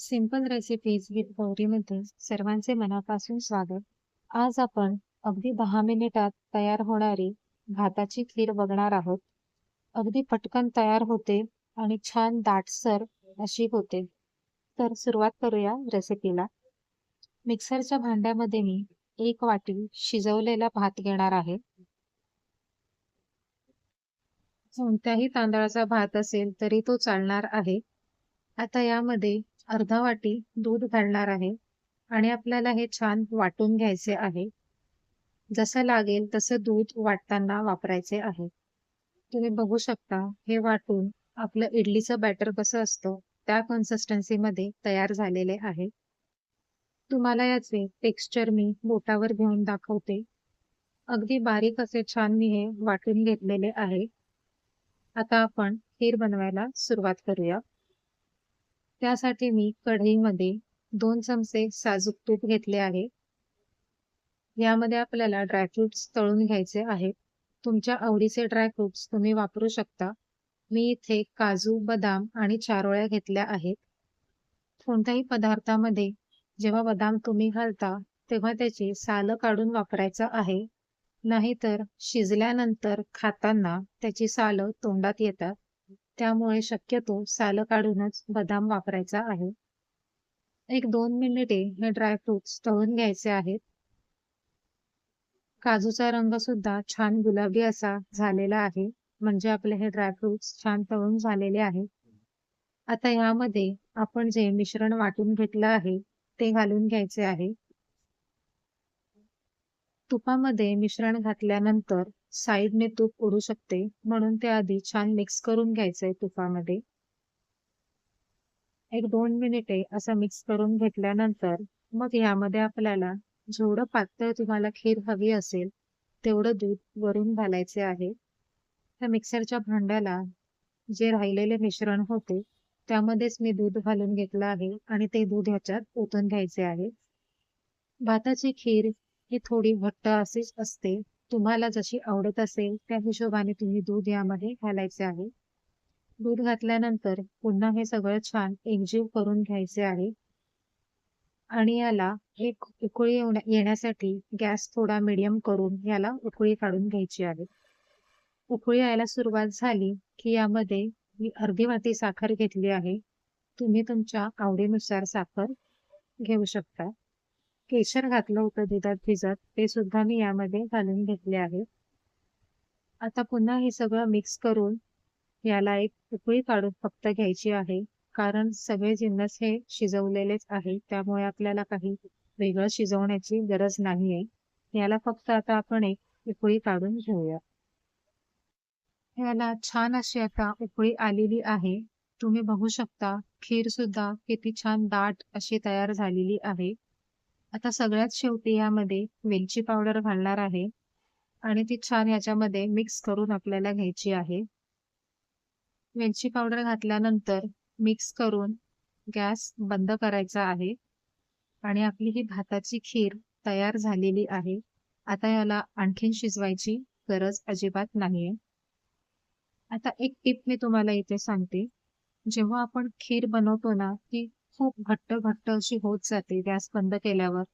Simple recipes with गौरीमध्ये सर्वांचे मनापासून स्वागत. आज आपण अगदी दहा मिनिटात तयार होणारी भाताची खीर बघणार आहोत. अगदी पटकन तयार होते आणि छान दाटसर अशी होते. तर सुरुवात करूया रेसिपीला मिक्सरच्या भांड्यामध्ये मी एक वाटी शिजवलेला भात घेणार आहे. कोणत्याही तांदळाचा भात असेल तरी तो चालणार आहे. आता यामध्ये अर्धा वाटी दूध घालणार आहे आणि आपल्याला हे छान वाटून घ्यायचे आहे. जसं लागेल तसं दूध वाटताना वापरायचे आहे. तुम्ही बघू शकता हे वाटून आपलं इडलीचं बॅटर कसं असतं त्या कन्सिस्टन्सीमध्ये तयार झालेले आहे. तुम्हाला याचे टेक्स्चर मी बोटावर घेऊन दाखवते. अगदी बारीक असे छान मी हे वाटून घेतलेले आहे. आता आपण खीर बनवायला सुरुवात करूया. त्यासाठी मी कढईमध्ये दोन चमचे साजूक तूप घेतले आहे. यामध्ये आपल्याला ड्रायफ्रुट्स तळून घ्यायचे आहेत. तुमच्या आवडीचे ड्रायफ्रुट्स तुम्ही वापरू शकता. मी इथे काजू बदाम आणि चारोळ्या घेतल्या आहेत. कोणत्याही पदार्थामध्ये जेव्हा बदाम तुम्ही घालता तेव्हा त्याची सालं काढून वापरायचं आहे. नाहीतर शिजल्यानंतर खाताना त्याची सालं तोंडात येतात. त्यामुळे शक्यतो सालं काढूनच बदाम वापरायचा आहे. एक दोन मिनिटे हे ड्रायफ्रुट्स तळून घ्यायचे आहेत. काजूचा रंग सुद्धा छान गुलाबी असा झालेला आहे. म्हणजे आपले हे ड्रायफ्रुट्स छान तळून झालेले आहेत आता यामध्ये आपण जे मिश्रण वाटून घेतलं आहे ते घालून घ्यायचे आहे. तुपामध्ये मिश्रण घातल्यानंतर साईडने तूप उडू शकते. म्हणून ते आधी छान मिक्स करून घ्यायचंय तुपामध्ये. एक दोन मिनिटे असं मिक्स करून घेतल्यानंतर मग यामध्ये आपल्याला जेवढं पातळ तुम्हाला खीर हवी असेल तेवढं दूध वरून घालायचे आहे. त्या मिक्सरच्या भांड्याला जे राहिलेले मिश्रण होते त्यामध्येच मी दूध घालून घेतलं आहे आणि ते दूध ह्याच्यात ओतून घ्यायचे आहे. भाताची खीर ही थोडी घट्ट अशीच असते तुम्हाला जशी आवडत असेल त्या हिशोबाने तुम्ही दूध यामध्ये घालायचे आहे. दूध घातल्यानंतर पुन्हा हे सगळं छान एकजीव करून घ्यायचे आहे. आणि याला एक उकळी येण्यासाठी गॅस थोडा मिडियम करून याला उकळी काढून घ्यायची आहे. उकळी यायला सुरुवात झाली की यामध्ये मी अर्धी वाटी साखर घेतली आहे. तुम्ही तुमच्या आवडीनुसार साखर घेऊ शकता. केशर घातलं होतं दुधात भिजत ते सुद्धा मी यामध्ये घालून घेतले आहे. आता पुन्हा हे सगळं मिक्स करून याला एक उकळी काढून फक्त घ्यायची आहे कारण सगळे जिन्नस हे शिजवलेलेच आहे त्यामुळे आपल्याला काही वेगळं शिजवण्याची गरज नाहीये. याला फक्त आता आपण एक उकळी काढून घेऊया. याला छान अशी आता उकळी आलेली आहे. तुम्ही बघू शकता खीर सुद्धा किती छान दाट अशी तयार झालेली आहे. आता सगळ्यात शेवटी यामध्ये वेलची पावडर घालणार आहे. आणि ती छान याच्यामध्ये मिक्स करून आपल्याला घ्यायची आहे. वेलची पावडर घातल्यानंतर मिक्स करून गॅस बंद करायचा आहे. आणि आपली ही भाताची खीर तयार झालेली आहे. आता याला आणखीन शिजवायची गरज अजिबात नाहीये. आता एक टिप मी तुम्हाला इथे सांगते. जेव्हा आपण खीर बनवतो ना ती खूप घट्ट घट्ट अशी होत जाते गॅस बंद केल्यावर.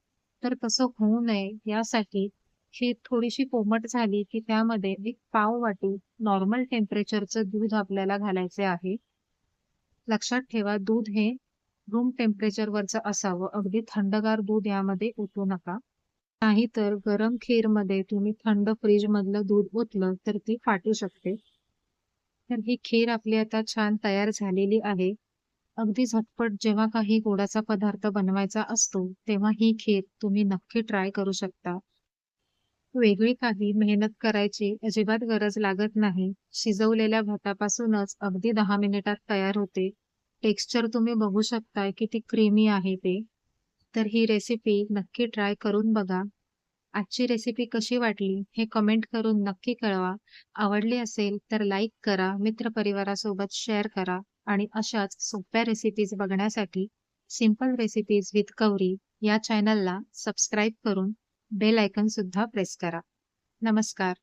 तर तसं होऊ नये यासाठी ही थोडीशी कोमट झाली की त्यामध्ये एक पाव वाटी नॉर्मल टेम्परेचरचं दूध आपल्याला घालायचे आहे. लक्षात ठेवा दूध हे रूम टेम्परेचर वरचं असावं. अगदी थंडगार दूध यामध्ये ओतू नका. नाहीतर गरम खीरमध्ये तुम्ही थंड फ्रीज मधलं दूध ओतलं तर ती फाटू शकते. तर ही खीर आपली आता छान तयार झालेली आहे. अगदी झटपट जेव्हा काही गोडाचा पदार्थ बनवायचा असतो तेव्हा ही खीर तुम्ही नक्की ट्राय करू शकता. वेगळी काही मेहनत करायची अजिबात गरज लागत नाही. शिजवलेल्या भातापासूनच अगदी दहा मिनिटात तयार होते. टेक्स्चर तुम्ही बघू शकताय किती क्रीमी आहे ते. तर ही रेसिपी नक्की ट्राय करून बघा. आजची रेसिपी कशी वाटली हे कमेंट करून नक्की कळवा. आवडली असेल तर लाईक करा मित्रपरिवारासोबत शेअर करा. आणि अशाच सोप्या रेसिपीज बघण्यासाठी सिंपल रेसिपीज विथ कवरी या चॅनलला सबस्क्राईब करून बेल आयकन सुद्धा प्रेस करा. नमस्कार.